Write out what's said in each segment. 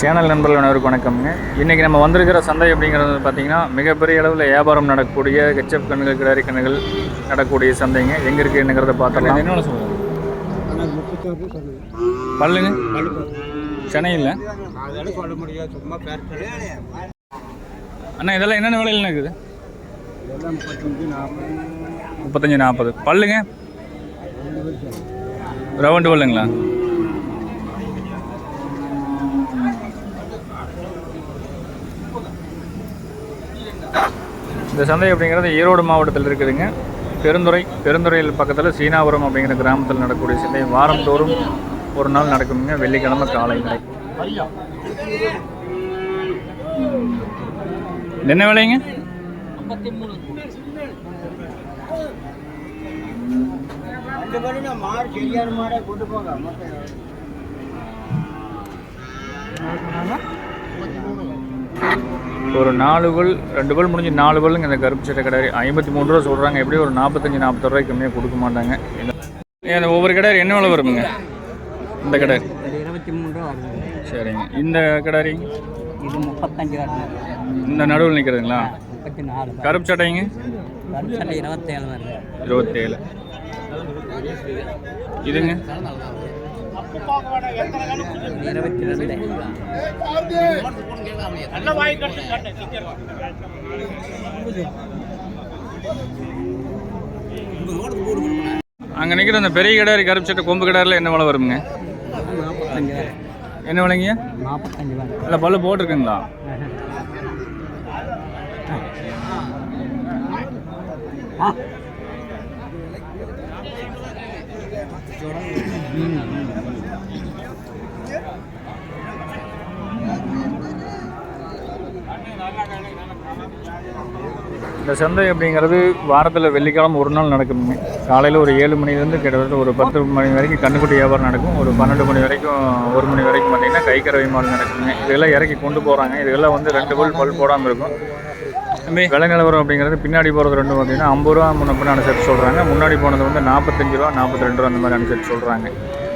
Channel நண்பர்கள் அனைவருக்கும் வணக்கம்ங்க. இன்றைக்கி நம்ம வந்திருக்கிற சந்தை அப்படிங்கிறது பார்த்தீங்கன்னா மிகப்பெரிய அளவில் வியாபாரம் நடக்கக்கூடிய கெச்சப் கண்ணுகள் கிடாரி கண்ணுகள் நடக்கக்கூடிய சந்தைங்க. எங்கே இருக்குது என்னங்கிறத பார்த்துக்கலாம் என்ன சொல்லுங்கள் பல்லுங்க? சென்னை இல்லை அதெல்லாம் சொல்ல முடியாது. சும்மா பேர் அண்ணா இதெல்லாம் என்னென்ன விலையில் இருக்குது? முப்பத்தஞ்சு நாற்பது. பல்லுங்க? ரவுண்டு பல்லுங்களா? இந்த சந்தை அப்படிங்கிறது ஈரோடு மாவட்டத்தில் இருக்குதுங்க. பெருந்துறை பெருந்துறையில் பக்கத்தில் சீனாபுரம் அப்படிங்கிற கிராமத்தில் நடக்கக்கூடிய சந்தை. வாரந்தோறும் ஒரு நாள் நடக்குங்க. வெள்ளிக்கிழமை காலை என்ன விலைங்க? கொண்டு போங்க ஒரு நாலு பல் ரெண்டு பல் முடிஞ்சு நாலு பல்லுங்க இந்த கருப்பு சட்டை கடை ஐம்பத்தி மூணு ரூபா சொல்கிறாங்க எப்படி ஒரு நாற்பத்தஞ்சு நாற்பது ரூபாய்க்கு கம்மியாக கொடுக்க மாட்டாங்க. இந்த ஏன் இந்த ஒவ்வொரு கடை என்ன விலை வருமுங்க இந்த கடை. இருபத்தி மூணு ரூபா சரிங்க. இந்த கடாரி? இது முப்பத்தஞ்சு ரூபா இந்த நடுவில் நிற்கிறதுங்களா முப்பத்தி நாலு கருப்பு சட்டைங்க? வருஷத்தில் இருபத்தேழு வருது இருபத்தேழு. இதுங்க? இருபத்தி ரெண்டு அங்கே நிற்கிற அந்த பெரிய கடாரி கருப்பு சட்டை கொம்பு கடாரில் என்ன விலை நாற்பத்தஞ்சு ரூபா என்ன விலைங்க? நாற்பத்தஞ்சு இல்லை பல்லு போட்டிருக்குங்களா? ஆ. இந்த சந்தை அப்படிங்கிறது வாரத்தில் வெள்ளிக்கிழமை ஒரு நாள் நடக்கும். காலையில் ஒரு ஏழு மணிலேருந்து கிட்டத்தட்ட ஒரு பத்து மணி வரைக்கும் கண்ணுக்குட்டி வியாபாரம் நடக்கும். ஒரு பன்னெண்டு மணி வரைக்கும் ஒரு மணி வரைக்கும் பார்த்தீங்கன்னா கைக்கரவை கறவை மாடு நடக்குங்க. இதெல்லாம் இறக்கி கொண்டு போகிறாங்க இதெல்லாம் வந்து ரெண்டு பல் பல் போடாமல் இருக்கும். விலை நிலவரம் அப்படிங்கிறது பின்னாடி போகிறது ரெண்டும் பார்த்தீங்கன்னா ஐம்பது ரூபா முன்ன பின்ன அனுசரித்து சொல்கிறாங்க முன்னாடி போனது வந்து நாற்பத்தஞ்சு ரூபா நாற்பத்தி ரெண்டு ரூபா அந்த மாதிரி அனுசரித்து சொல்கிறாங்க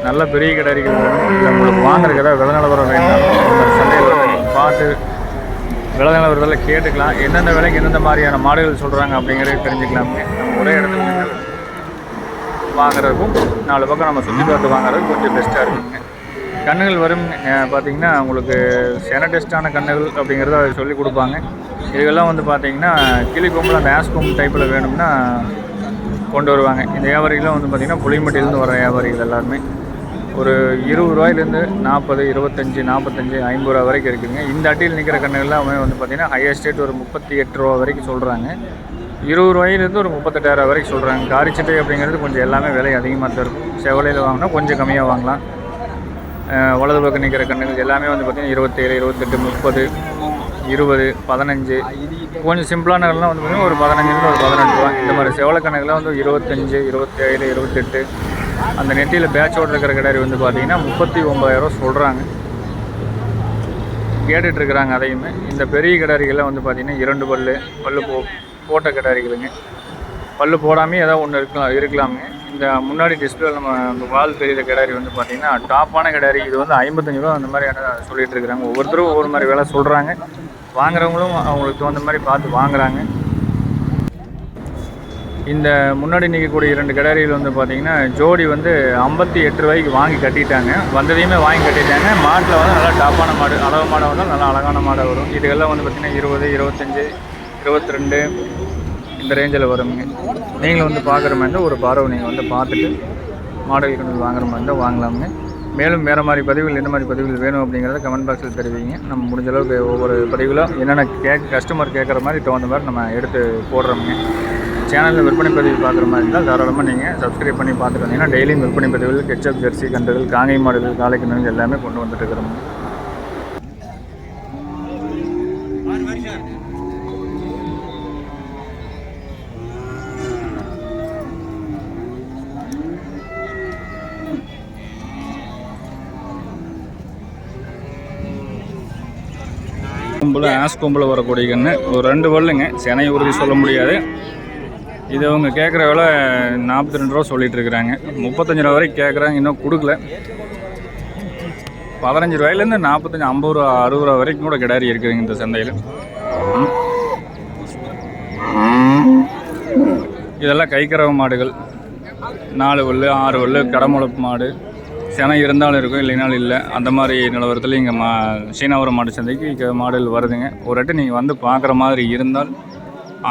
நல்ல பெரிய கடை இருக்கிறது இல்லை உங்களுக்கு வாங்குறதுக்கு ஏதாவது விலை நிலவரம் வேணும் சந்தையில் பார்த்து விலை நிலவரத்தில் கேட்டுக்கலாம். எந்தெந்த விலைக்கு எந்தெந்த மாதிரியான மாடுகள் சொல்கிறாங்க அப்படிங்கிறத தெரிஞ்சுக்கலாமே. நம்ம ஒரே இடத்துல வாங்குறதுக்கும் நாலு பக்கம் நம்ம சுற்றி பார்த்து வாங்குறது கொஞ்சம் பெஸ்ட்டாக இருக்குங்க. கண்ணுகள் வரும் பார்த்திங்கன்னா பார்த்தீங்கன்னா உங்களுக்கு செனடெஸ்டான கண்ணுகள் அப்படிங்கிறத சொல்லி கொடுப்பாங்க. இதுக்கெல்லாம் வந்து பார்த்தீங்கன்னா கிளி கொம்பில் அந்த ஆஸ் கொம்பு டைப்பில் வேணும்னா கொண்டு வருவாங்க. இந்த வியாபாரிகளும் வந்து பார்த்திங்கன்னா புளிமட்டிலேருந்து வர வியாபாரிகள் எல்லாருமே. ஒரு இருபது ரூபாயிலேருந்து நாற்பது இருபத்தஞ்சி நாற்பத்தஞ்சி ஐம்பது ரூபா வரைக்கும் இருக்குதுங்க இந்த அட்டியில் நிற்கிற கண்ணுகள்லாம் வந்து பார்த்திங்கன்னா ஹையஸ்ட் ரேட் ஒரு முப்பத்தி எட்டு ரூபா வரைக்கும் சொல்கிறாங்க இருபது ரூபாயிலேருந்து ஒரு முப்பத்தெட்டாயிரம் வரைக்கும் சொல்கிறாங்க காரிச்சட்டை அப்படிங்கிறது கொஞ்சம் எல்லாமே விலை அதிகமாக தான் இருக்கும். செவலையில் வாங்கினா கொஞ்சம் கம்மியாக வாங்கலாம். வலது பக்கம் நிற்கிற கண்ணுகள் எல்லாமே வந்து பார்த்திங்கன்னா இருபத்தேழு இருபத்தெட்டு முப்பது இருபது பதினஞ்சு. கொஞ்சம் சிம்பிளானகள்லாம் வந்து பார்த்திங்கன்னா ஒரு பதினஞ்சுலேருந்து ஒரு பதினெட்டு ரூபா. இந்த மாதிரி செவலை கணக்குலாம் வந்து இருபத்தஞ்சு இருபத்தேழு இருபத்தெட்டு. அந்த நெட்டியில் பேட்சோடு இருக்கிற கிடாரி வந்து பார்த்திங்கன்னா முப்பத்தி ஒம்பதாயிரம் சொல்கிறாங்க கேட்டுட்ருக்குறாங்க அதையுமே. இந்த பெரிய கிடாரிகள்லாம் வந்து பார்த்திங்கன்னா இரண்டு பல்லு பல்லு போ போட்ட கிடாரிகளுங்க. பல்லு போடாமே ஏதாவது ஒன்று இருக்கலாம் இருக்கலாமே. இந்த முன்னாடி டிஸ்பிளே நம்ம இந்த வால் தெரியுற கிடாரி வந்து பார்த்திங்கன்னா டாப்பான கிடாரி இது வந்து ஐம்பத்தஞ்சு ரூபா அந்த மாதிரியான சொல்லிட்டு இருக்கிறாங்க. ஒவ்வொருத்தரும் ஒவ்வொரு மாதிரி வேலை சொல்கிறாங்க வாங்குறவங்களும் அவங்களுக்கு தகுந்த மாதிரி பார்த்து வாங்குறாங்க. இந்த முன்னாடி நிற்கக்கூடிய இரண்டு கிடாரியில் வந்து பார்த்தீங்கன்னா ஜோடி வந்து ஐம்பத்தி எட்டு ரூபாய்க்கு வாங்கி கட்டிட்டாங்க. வந்ததையுமே வாங்கி கட்டிட்டாங்க. மாட்டில் வந்து நல்லா டாப்பான மாடு அளவு மாடை வந்தால் நல்லா அழகான மாடாக வரும். இதுக்கெல்லாம் வந்து பார்த்திங்கன்னா இருபது இருபத்தஞ்சி இருபத்தி ரெண்டு இந்த ரேஞ்சில் வருங்க நீங்களும் வந்து பார்க்குற மாதிரி இருந்தால் ஒரு பார்வை நீங்கள் வந்து பார்த்துட்டு மாடல் கண்டு வாங்குற மாதிரி இருந்தால் வாங்கலாமுங்க. மேலும் வேறு மாதிரி பதிவுகள் என்ன மாதிரி பதிவுகள் வேணும் அப்படிங்கிறத கமெண்ட் பாக்ஸில் தெரிவிங்க. நம்ம முடிஞ்ச அளவுக்கு ஒவ்வொரு பதிவுகளும் என்னென்ன கேக் கஸ்டமர் கேட்குற மாதிரி தகுந்த மாதிரி நம்ம எடுத்து போடுறோமுங்க. சேனலில் விற்பனை பதிவு பார்க்குற மாதிரி இருந்தால் தாராளமாக நீங்கள் சப்ஸ்கிரைப் பண்ணி பார்த்துட்டு வந்தீங்கன்னா டெய்லியும் விற்பனை பதிவுகள் கெச்சப் ஜெர்சி கன்றுகள் காங்கை மாடுகள் காலை கன்றுகள் எல்லாமே கொண்டு வந்துட்டு இருக்கிறோம் கும்பல் ஆஸ் கும்பல் வரக்கூடிய கன்று ஒரு ரெண்டு பல்லுங்க செனை உறுதி சொல்ல முடியாது. இது அவங்க கேட்குற விலை நாற்பத்தி ரெண்டு ரூபா சொல்லிட்டு இருக்கிறாங்க. முப்பத்தஞ்சு ரூபா வரைக்கும் கேட்குறாங்க. இன்னும் கொடுக்கல. பதினஞ்சு ரூபாயிலேருந்து நாற்பத்தஞ்சு ஐம்பது ரூபா அறுபது ரூபா வரைக்கும் கூட கிடாரி இருக்குதுங்க இந்த சந்தையில். இதெல்லாம் கைக்கறவை மாடுகள். நாலு வல்லு ஆறு வல்லு கடமுளப்பு மாடு. சினை இருந்தாலும் இருக்கும் இல்லைனாலும் இல்லை. அந்த மாதிரி நிலவரத்தில் இங்கே மா சீனாவரம் மாடு சந்தைக்கு இங்கே மாடல் வருதுங்க. ஒரு வாட்டி நீங்கள் வந்து பார்க்குற மாதிரி இருந்தால்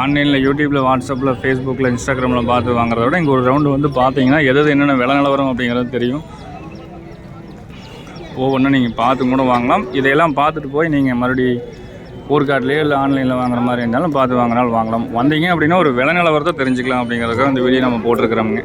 ஆன்லைனில் யூடியூப்பில் வாட்ஸ்அப்பில் ஃபேஸ்புக்கில் இன்ஸ்டாகிராமில் பார்த்து வாங்குறத விட இங்கே ஒரு ரவுண்டு வந்து பார்த்தீங்கன்னா எது எது என்னென்ன விலை நிலவரம் அப்படிங்கிறது தெரியும். ஒவ்வொன்றும் நீங்கள் பார்த்து கூட வாங்கலாம். இதையெல்லாம் பார்த்துட்டு போய் நீங்கள் மறுபடி ஊர்காட்லேயோ இல்லை ஆன்லைனில் வாங்குற மாதிரி இருந்தாலும் பார்த்து வாங்கினாலும் வாங்கலாம். வந்தீங்க அப்படின்னா ஒரு விலை நிலவரத்தை தெரிஞ்சுக்கலாம் அப்படிங்கிறதுக்காக இந்த வீடியோ நம்ம போட்டிருக்கிறோமுங்க.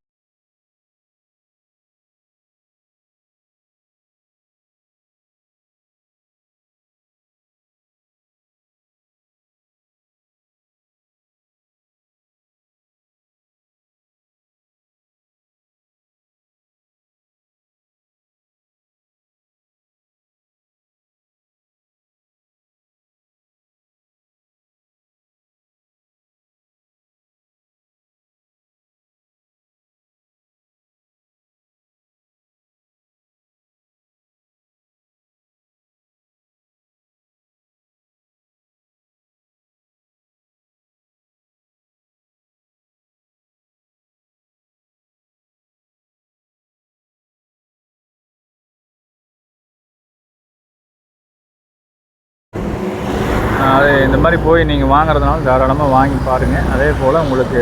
இந்த மாதிரி போய் நீங்கள் வாங்குறதுனால தாராளமாக வாங்கி பாருங்கள் அதே போல் உங்களுக்கு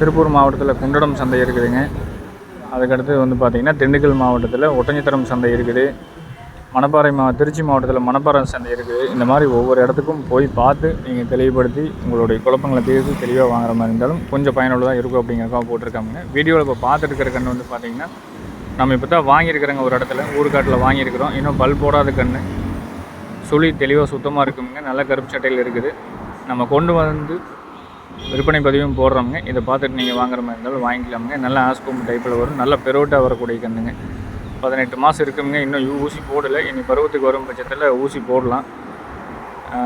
திருப்பூர் மாவட்டத்தில் குண்டடம் சந்தை இருக்குதுங்க. அதுக்கடுத்து வந்து பார்த்திங்கன்னா திண்டுக்கல் மாவட்டத்தில் ஒட்டஞ்சித்தரம் சந்தை இருக்குது. மணப்பாறை மா திருச்சி மாவட்டத்தில் மணப்பாறை சந்தை இருக்குது. இந்த மாதிரி ஒவ்வொரு இடத்துக்கும் போய் பார்த்து நீங்கள் தெளிவுபடுத்தி உங்களுடைய குழப்பங்களை தீர்த்து தெளிவாக வாங்குற மாதிரி இருந்தாலும் கொஞ்சம் பயனுள்ளதாக இருக்கும் அப்படிங்கிறக்காக போட்டிருக்காங்க வீடியோவில் இப்போ பார்த்துட்டு இருக்கிற கன்று வந்து பார்த்திங்கன்னா நம்ம இப்போ தான் வாங்கியிருக்கிறோங்க ஒரு இடத்துல ஊருக்காட்டில் வாங்கியிருக்கிறோம். இன்னும் பல் போடாத கன்று சுழி தெளிவாக சுத்தமாக இருக்குங்க நல்ல கருப்பு சட்டையில் இருக்குது. நம்ம கொண்டு வந்து விற்பனை பதிவும் போடுறோமுங்க. இதை பார்த்துட்டு நீங்கள் வாங்குற மாதிரி இருந்தாலும் வாங்கிக்கலாமுங்க. நல்ல ஆஸ்கோம் டைப்பில் வரும். நல்ல பெரோட்டாக வரக்கூடிய கண்ணுங்க பதினெட்டு மாதம் இருக்குங்க இன்னும் ஊசி போடலை. இனி பருவத்துக்கு வரும் பட்சத்தில் ஊசி போடலாம்.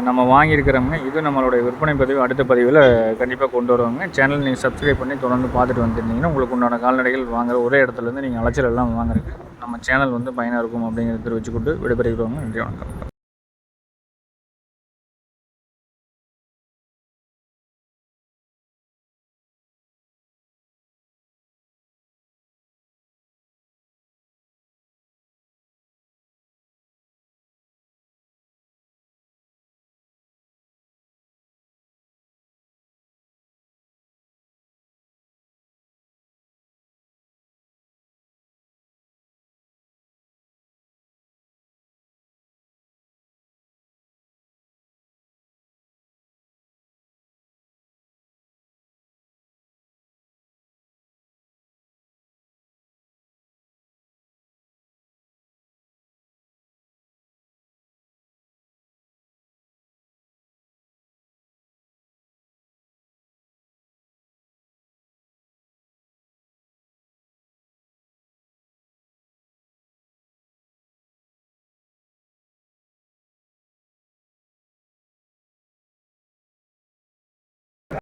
நம்ம வாங்கியிருக்கிறோங்க இது நம்மளுடைய விற்பனை பதிவு. அடுத்த பதிவில் கண்டிப்பாக கொண்டு வருவாங்க. சேனல் நீங்கள் சப்ஸ்கிரைப் பண்ணி தொடர்ந்து பார்த்துட்டு வந்துருந்தீங்கன்னா உங்களுக்கு உண்டான கால்நடைகள் வாங்குற ஒரே இடத்துலேருந்து நீங்கள் அலைச்சல் எல்லாம் வாங்குறதுக்கு நம்ம சேனல் வந்து பயனாக இருக்கும் அப்படிங்கிறத தெரிவிச்சுக்கொண்டு விடைபெறுகிறோங்க. நன்றி வணக்கம்.